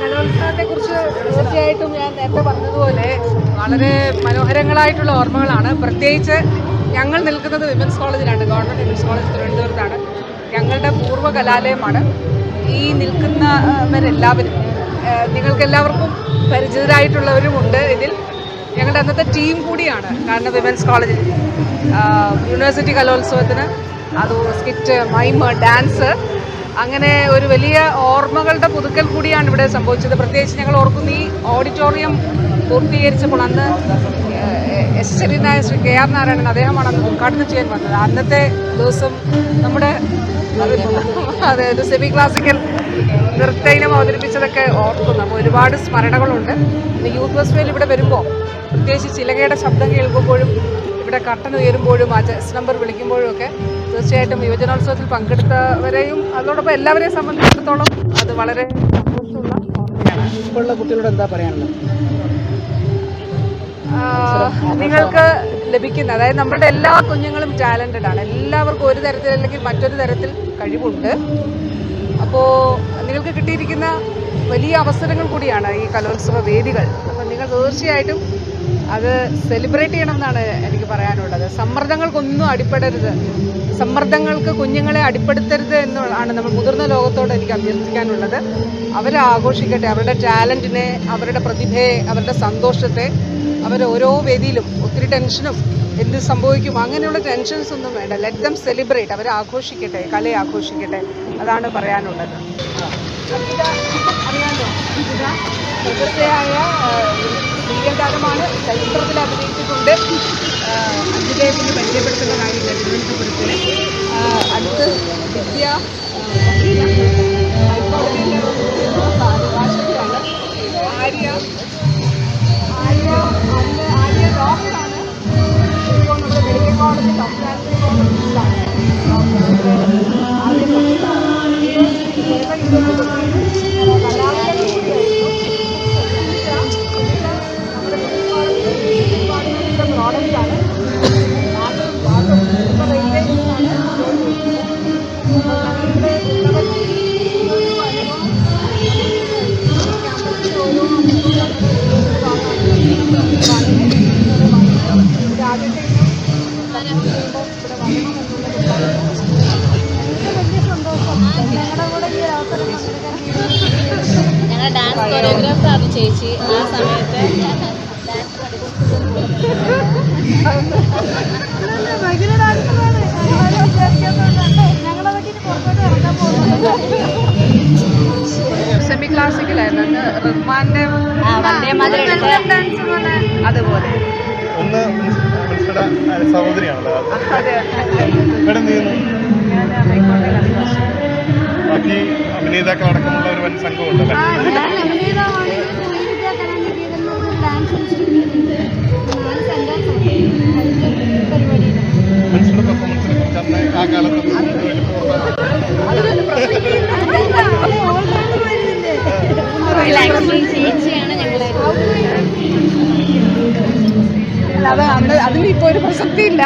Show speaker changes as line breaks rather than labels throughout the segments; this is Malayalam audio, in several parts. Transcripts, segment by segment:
കലോത്സവത്തെ കുറിച്ച് തീർച്ചയായിട്ടും ഞാൻ നേരത്തെ പറഞ്ഞതുപോലെ വളരെ മനോഹരങ്ങളായിട്ടുള്ള ഓർമ്മകളാണ്. പ്രത്യേകിച്ച് ഞങ്ങൾ നിൽക്കുന്നത് വിമൻസ് കോളേജിലാണ്. ഗവൺമെന്റ് വിമൻസ് കോളേജ് തിരുവനന്തപുരത്താണ്. ഞങ്ങളുടെ പൂർവ കലാലയമാണ്. ഈ നിൽക്കുന്നവരെല്ലാവരും നിങ്ങൾക്ക് എല്ലാവർക്കും പരിചിതരായിട്ടുള്ളവരുമുണ്ട് ഇതിൽ. ഞങ്ങളുടെ അന്നത്തെ ടീം കൂടിയാണ്. കാരണം വിമൻസ് കോളേജിൽ യൂണിവേഴ്സിറ്റി കലോത്സവത്തിന് അത് സ്കിറ്റ് മൈമ് ഡാൻസ് അങ്ങനെ ഒരു വലിയ ഓർമ്മകളുടെ പുതുക്കൽ കൂടിയാണ് ഇവിടെ സംഭവിച്ചത്. പ്രത്യേകിച്ച് ഞങ്ങൾ ഓർക്കുന്നു ഈ ഓഡിറ്റോറിയം പൂർത്തീകരിച്ചപ്പോൾ അന്ന് എസ് എസ് എല്ലിനായ ശ്രീ കെ ആർ നാരായണൻ അദ്ദേഹമാണ് അന്ന് ഉദ്ഘാടനം ചെയ്യാൻ വന്നത്. അന്നത്തെ ദിവസം നമ്മുടെ അതായത് സെമി ക്ലാസിക്കൽ നൃത്ത ഇനം അവതരിപ്പിച്ചതൊക്കെ ഓർക്കുന്നു. അപ്പോൾ ഒരുപാട് സ്മരണകളുണ്ട്. യൂത്ത് ഫെസ്റ്റിവൽ ഇവിടെ വരുമ്പോൾ പ്രത്യേകിച്ച് ചിലകയുടെ ശബ്ദം കേൾക്കുമ്പോഴും ഇവിടെ കട്ടൻ ഉയരുമ്പോഴും ആ ചെസ് നമ്പർ വിളിക്കുമ്പോഴും ഒക്കെ തീർച്ചയായിട്ടും യുവജനോത്സവത്തിൽ പങ്കെടുത്തവരെയും അതോടൊപ്പം എല്ലാവരെയും സംബന്ധിച്ചിടത്തോളം അത് വളരെ സന്തോഷമുള്ള ഓർമ്മയാണ്.
ഇപ്പോഴുള്ള കുട്ടികളോട് എന്താ പറയാനുള്ളത്?
നിങ്ങൾക്ക് ലഭിക്കുന്ന അതായത് നമ്മുടെ എല്ലാ കുഞ്ഞുങ്ങളും ടാലന്റഡ് ആണ്. എല്ലാവർക്കും ഒരു തരത്തിൽ അല്ലെങ്കിൽ മറ്റൊരു തരത്തിൽ കഴിവുണ്ട്. അപ്പോൾ നിങ്ങൾക്ക് കിട്ടിയിരിക്കുന്ന വലിയ അവസരങ്ങൾ കൂടിയാണ് ഈ കലോത്സവ വേദികൾ. അപ്പം നിങ്ങൾ തീർച്ചയായിട്ടും അത് സെലിബ്രേറ്റ് ചെയ്യണം എന്നാണ് എനിക്ക് പറയാനുള്ളത്. സമ്മർദ്ദങ്ങൾക്കൊന്നും അടിപ്പെടരുത് സമ്മർദ്ദങ്ങൾക്ക് കുഞ്ഞുങ്ങളെ അടിപ്പെടുത്തരുത് എന്നാണ് നമ്മൾ മുതിർന്ന ലോകത്തോട് എനിക്ക് അഭ്യർത്ഥിക്കാനുള്ളത്. അവരെ ആഘോഷിക്കട്ടെ അവരുടെ ടാലന്റിനെ അവരുടെ പ്രതിഭയെ അവരുടെ സന്തോഷത്തെ അവർ ഓരോ വേദിയിലും ഒത്തിരി ടെൻഷനും എന്ത് സംഭവിക്കും അങ്ങനെയുള്ള ടെൻഷൻസ് ഒന്നും വേണ്ട. ലെറ്റ് ദം സെലിബ്രേറ്റ് അവരെ ആഘോഷിക്കട്ടെ കലയെ ആഘോഷിക്കട്ടെ. അതാണ് പറയാനുള്ളത്. അർപ്പിത അറിയാമോ പ്രശസ്തയായ സീരിയൽ താരമാണ് ചരിത്രത്തിൽ അഭിനയിച്ചിട്ടുണ്ട്. അദ്ദേഹത്തിന് പരിചയപ്പെടുത്തുന്ന കാര്യമില്ല തിരുവനന്തപുരത്തിന് അടുത്ത് വിദ്യ.
ഞങ്ങളുടെ ഡാൻസ് കൊറിയോഗ്രാഫർ ആണ് ചേച്ചി. ആ സമയത്ത്
സെമി ക്ലാസിക്കലായിരുന്നു റഹ്മാന്റെ അതുപോലെ.
ഒന്ന് സഹോദരിയാണല്ലോ അഭിനേതാക്കൾ അടക്കമുള്ള ഒരു വൻ സംഘമുണ്ടല്ലേ? മിനിസ്റ്ററുടെ പെർഫോമൻസിനെ കുറിച്ച് അന്ന് ആ കാലത്ത് ഒരു വലിയ
ആക്ച്വലി ചേച്ചിയാണ് ഞങ്ങളെ
അല്ല, അത് അന്ന് അതിന് ഇപ്പൊ ഒരു പ്രസക്തി ഇല്ല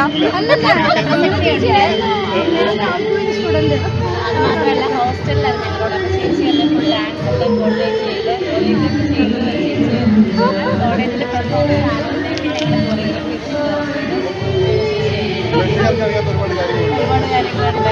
മാത്രമല്ല ഹോസ്റ്റലിലായിരുന്നു ഞങ്ങളോട് അപ്പോൾ ചേച്ചി എല്ലാം ഫുൾ ഡാൻസ് എല്ലാം കോർഡിനേറ്റ് ചെയ്ത് കൊറിയോഗ്രാഫി ചെയ്യുന്നത് ചേച്ചി കോളേജിലെ പെർഫോമൻസ് ആലോചിച്ച് ഞങ്ങളെ കൊറിയോഗ്രാഫി
ഒരുപാട് കാര്യങ്ങളുണ്ട്